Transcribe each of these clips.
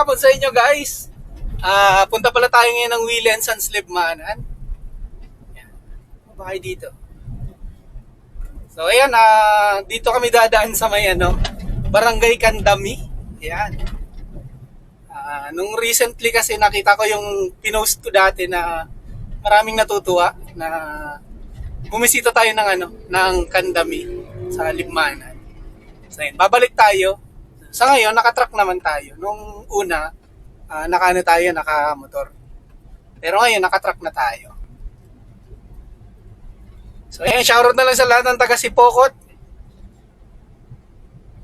hapon sa inyo guys. Ah, punta pala tayo ngayon ng Will and Sons Libmanan. Bahay dito. So ayan, ah, dito kami dadaan sa may ano, Barangay Kandami. Yan. Ah, nung recently kasi nakita ko yung pinost ko dati na maraming natutuwa na bumisita tayo ng ano, ng Kandami sa Libmanan. So yun, babalik tayo. Sa ngayon, nakatrack naman tayo. Nung una, ah, naka ano tayo, naka-motor. Pero ngayon, nakatrack na tayo. So ayan, shoutout na lang sa lahat ng taga Sipokot.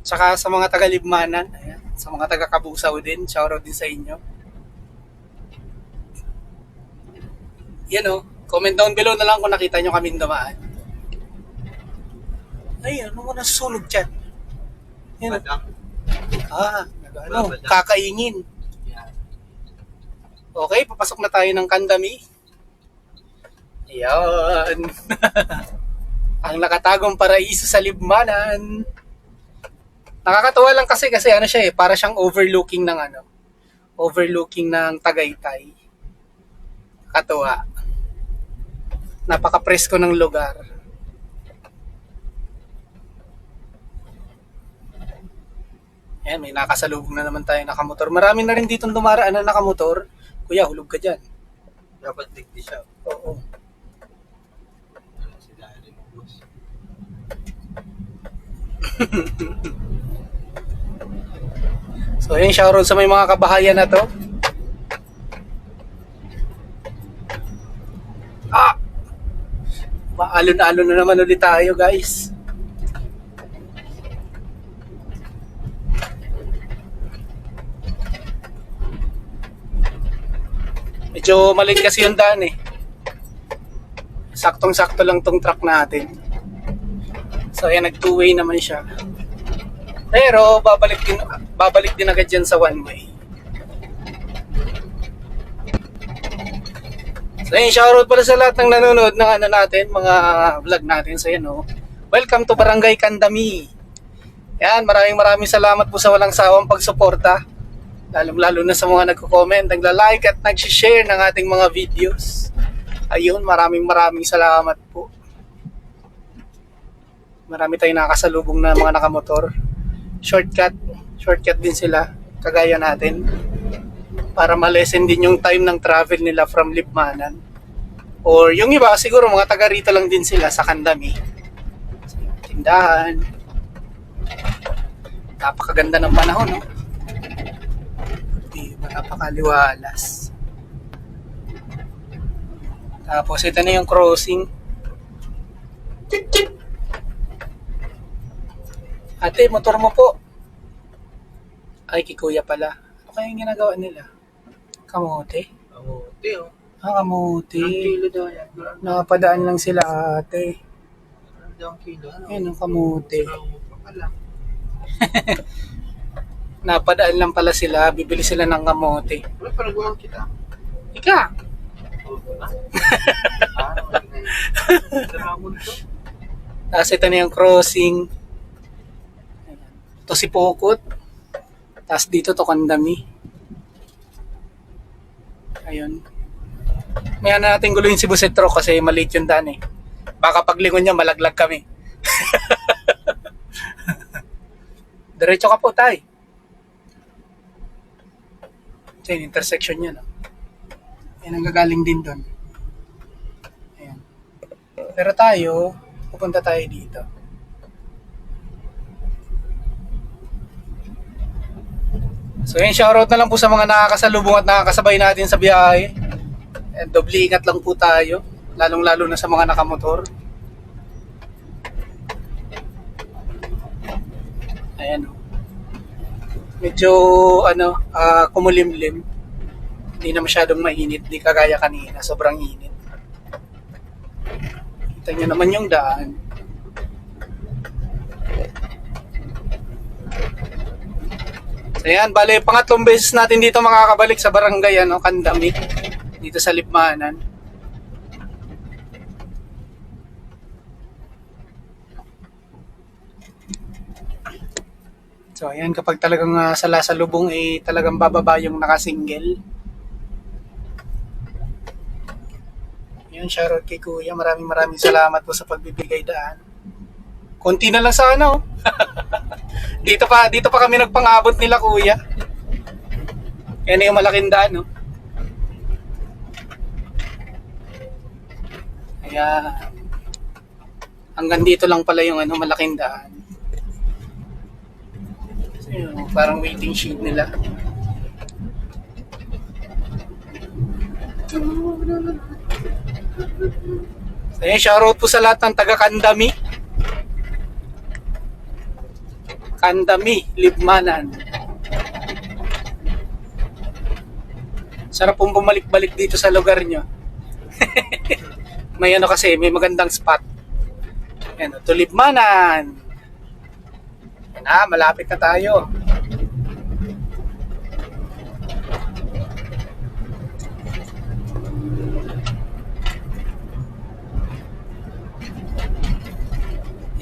Tsaka sa mga taga Libmanan. Ayan, sa mga taga Kabusaw din. Shoutout din sa inyo. Yan o. Comment down below na lang kung nakita nyo kaming dumaan. Ay, ano mo nasusunog dyan? Yan o. Madam. Ah, ano, kakaingin. Okay, papasok na tayo ng kandami. Ayan. Ang nakatagong paraiso sa Libmanan. Nakakatuwa lang kasi kasi ano siya eh, para siyang overlooking ng ano, overlooking ng Tagaytay. Nakakatuwa. Napaka-presko ng lugar. Ayan, may nakasalubong na naman tayo nakamotor. Marami na rin dito dumaraan na nakamotor. Kuya, hulog ka dyan. Dapat digdi siya. Oo. So, ayun, shoutout sa may mga kabahayan na to. Ah! Maalon-alon na naman ulit tayo, guys. Medyo maliit kasi yung daan eh. Saktong-sakto lang tong truck natin. So, ayan, nag-two-way naman siya. Pero babalik din babalik din agad yan sa one way. So yun, shoutout pala sa lahat ng nanonood ng ano natin, mga vlog natin sa yan, oh. Welcome to Barangay Kandami. Yan, maraming maraming salamat po sa walang sawang pagsuporta. Lalong lalo na sa mga nagko-comment, nagla-like at nag-share ng ating mga videos. Ayun, maraming maraming salamat po. Marami tayong nakasalubong na mga nakamotor shortcut. Shortcut din sila, kagaya natin. Para malesen din yung time ng travel nila from Libmanan. Or yung iba, siguro mga taga rito lang din sila sa Kandami. Tindahan. Napakaganda ng panahon, no? Napakaliwalas. Tapos ito na yung crossing. Ate, motor mo po. Ay, kikuya pala. Ano kaya yung ginagawa nila? Kamote? Kamuti, oh. Ah, kamote. Ilang kilo daw yan? Nakapadaan lang sila ate. Ilang kilo? Ano? Ayun ang kamote. Pa pala. Napadaan lang pala sila. Bibili sila ng kamote. Wala pa nagawa kita. Ika! Tapos ito na yung crossing. Ito si Pokot. Tapos dito to Kandami. Ayun. May ano natin guluhin si Busetro kasi maliit yung daan eh. Baka paglingon niya malaglag kami. Diretso ka po tay. Ito yung intersection niya no. Yan ang gagaling din doon. Ayan. Pero tayo, pupunta tayo dito. So yun, shoutout na lang po sa mga nakakasalubong at nakakasabay natin sa biyahe. And doble ingat lang po tayo, lalong lalo na sa mga nakamotor. Ayan o. Medyo ano, ah, kumulimlim. Hindi na masyadong mainit, di kagaya kanina, sobrang init. Kita nyo naman yung daan. So yan, bale, pangatlong beses natin dito makakabalik sa barangay, ano, Kandami. Dito sa Lipmanan. So ayan, kapag talagang uh, sa lubong eh talagang bababa yung nakasingle. Yun, shoutout kay Kuya. Maraming maraming salamat po sa pagbibigay daan. Konti na lang sana oh. dito pa dito pa kami nagpangabot nila Kuya. Yan yung malaking daan oh. Kaya hanggang dito lang pala yung ano malaking daan. So, yun, oh, parang waiting shed nila. Yun, shoutout po sa lahat ng taga Kandami. Kandami, Libmanan. Sarap pong bumalik-balik dito sa lugar nyo. may ano kasi, may magandang spot. Yan, to Libmanan. Yan na, malapit na tayo.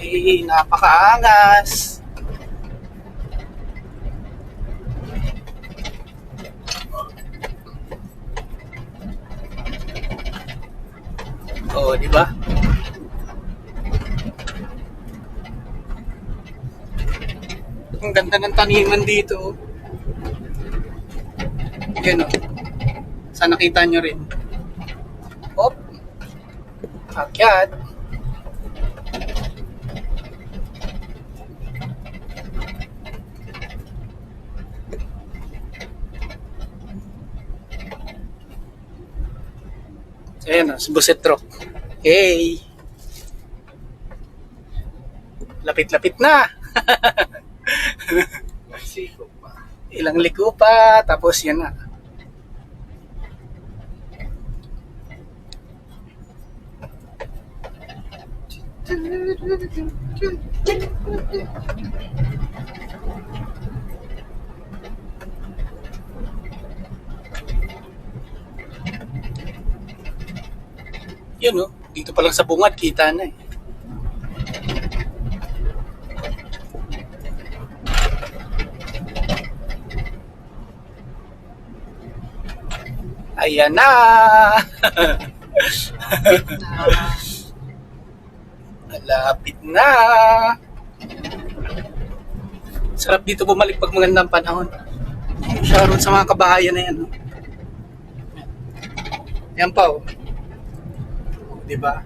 Eh, napakaangas. Oo, di ba? Ang ganda ng taniman dito. Yan o. Sa nakita nyo rin. Hop. Akyat. Ayan o, si Buset Rock. Hey! Lapit-lapit na! Ilang liko pa, tapos yan na. Yun oh, dito pa lang sa bungad, kita na eh. Ayan na! Malapit na! Sarap dito bumalik pag magandang panahon. Shoutout sa mga kabahayan na yan. No? Yan pa oh. Di ba?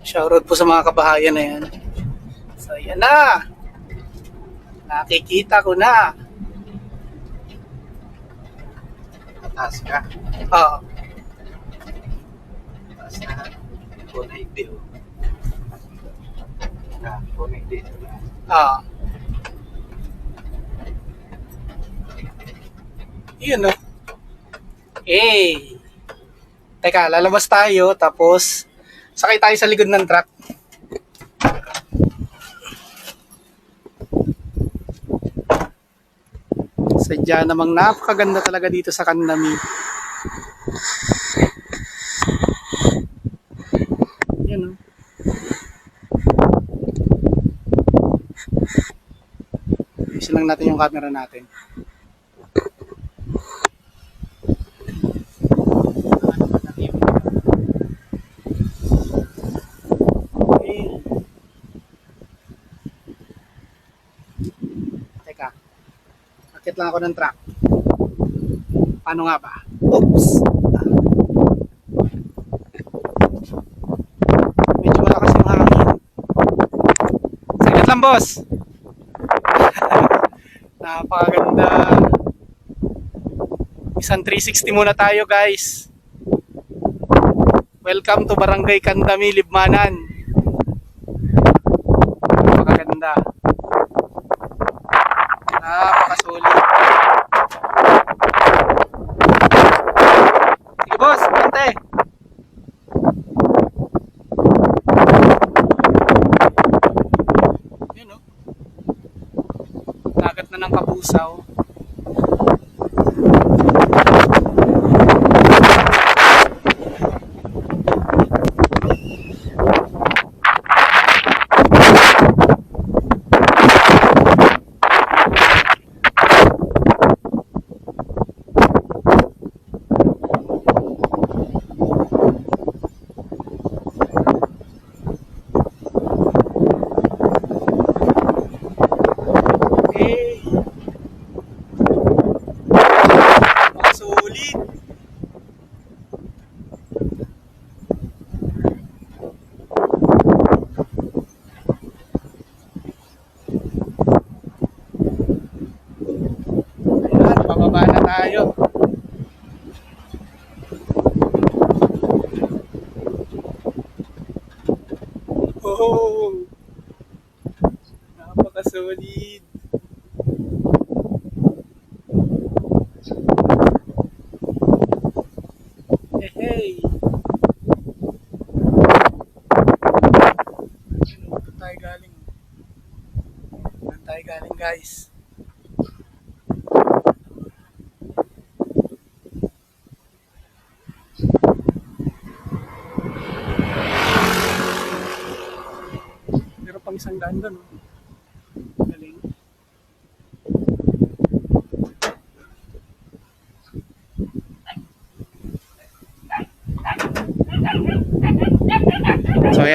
Shoutout po sa mga kabahayan na yan. So, yan na! Nakikita ko na. Taas ka. Oo. Taas na. Kunay o. Ah, kunay di. Ah. Yun no. Eh. Teka, lalabas tayo tapos sakay tayo sa likod ng truck. Sadya namang napakaganda talaga dito sa Kandami. Yun no. Ayusin lang natin yung camera natin. Okay. Teka. Akit lang ako ng truck. Paano nga ba? Oops. Medyo malakas yung hangin. Saglit lang, boss. Napakaganda. Isang 360 muna tayo guys. Welcome to Barangay Kandami, Libmanan. Napakaganda. Napakasulit. Sige boss, kante. Yun no. Dagat na ng kapusaw. tayo. Oh! Napaka-solid. Hey, hey! Saan tayo galing? Saan tayo galing guys? Pang isang daan doon.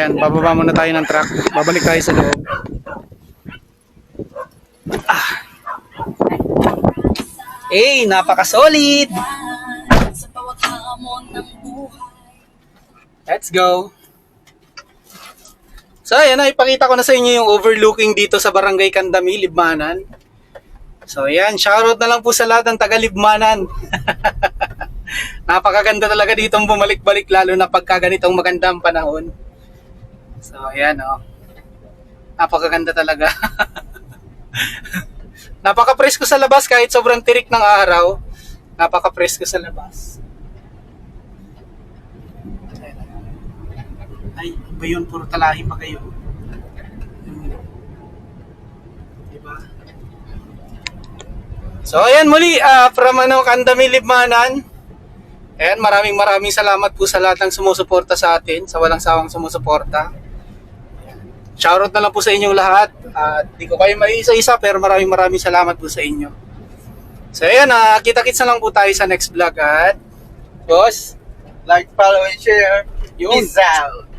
Ayan, bababa muna tayo ng truck. Babalik tayo sa loob. Ah. Eh, ng buhay. Let's go! So ayan na, ipakita ko na sa inyo yung overlooking dito sa Barangay Kandami, Libmanan. So ayan, shoutout na lang po sa lahat ng taga Libmanan. Napakaganda talaga dito bumalik-balik lalo na pagka ganitong magandang panahon. So ayan oh. Napakaganda talaga. Napaka-presko sa labas kahit sobrang tirik ng araw. Napaka-presko sa labas. Ay, iba yun, puro talahi pa kayo. Diba? So, ayan muli, ah, from ano, Kandami Libmanan. Ayan, maraming maraming salamat po sa lahat ng sumusuporta sa atin, sa walang sawang sumusuporta. Shoutout na lang po sa inyong lahat. At di ko kayo may isa-isa, pero maraming maraming salamat po sa inyo. So, ayan, ah, kita-kits na lang po tayo sa next vlog at... Boss, Like, follow, and share. Yun. Peace out.